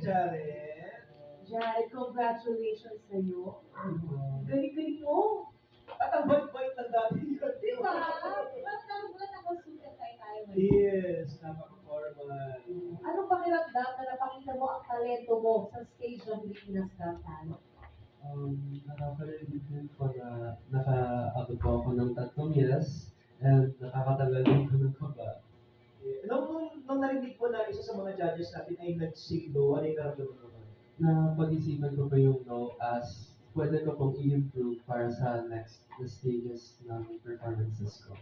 Jared. Jared, congratulations sa'yo. Galing-galing mo. At ang bait-bait ng dati. Di ba? Nagulat ako sukat tayo tayo? Yes, napaka-formal. Anong pakiramdam na napakita mo ang talento mo sa stage ng Pilipinas Got Talent? Um, nakaka-relieve din po na nakaabot po ako ng tatlong years and nakakatagal din po ng kaba. Nung, narinig ko na isa sa mga judges natin ay nag-sing low, ano yung naramdaman mo? Na pag-isipan ko po yung no as pwede ko pong i-improve para sa next na stages ng performances ko.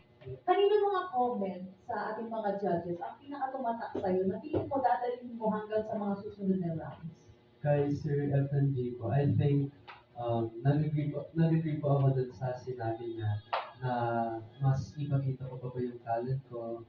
Kanino mga comment sa ating mga judges ang pinakatumatak sa'yo na tingin mo dadalhin mo hanggang sa mga susunod na rounds? Kay Sir FNG po, I think um, nag-agree po, nag-agree po ako dun sa sinabi niya na mas ipakita ko pa po yung talent ko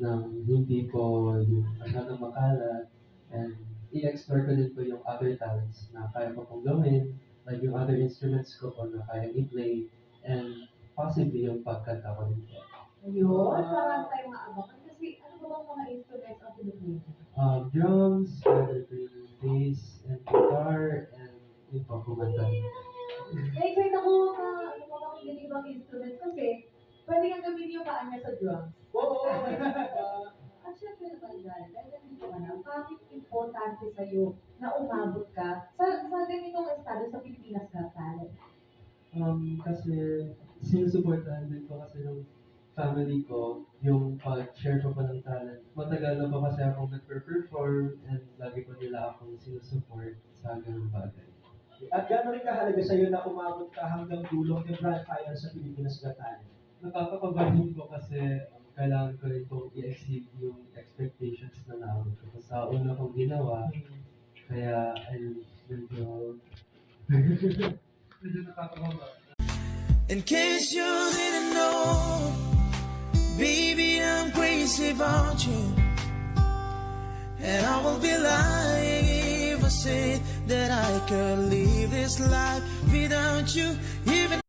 ng hindi po yung masyadong makalat and i-explore ko din po yung other talents na kaya ko pong gawin like yung other instruments ko po na kaya i-play and possibly yung pagkanta ko din po. Ayun, marami tayong maabangan kasi ano ba bang mga instruments ang pinuplay mo? Um, drums, po yung bass and guitar and yung po kumanta. Na-excite ako na ano pa bang instruments kasi pwede kang gamitin yung paa niya sa drums. Oo, importante sa'yo na umabot ka sa, sa ganitong estado sa Pilipinas Got Talent? Um, kasi sinusuportahan din po kasi ng family ko yung pag-share ko pa ng talent. Matagal na pa kasi akong nagper-perform and lagi po nila akong sinusupport sa ganung bagay. At gano'n rin kahalaga sa'yo na umabot ka hanggang dulong ng grand final sa Pilipinas Got Talent? Nakakapabahin po kasi um, kailangan ko rin i-exceed yung expectations na ko sa una kong ginawa. Kaya, ayun, medyo, medyo nakakababa. In case you didn't know, baby, I'm crazy about you. And I will be lying if I say that I could live this life without you. Even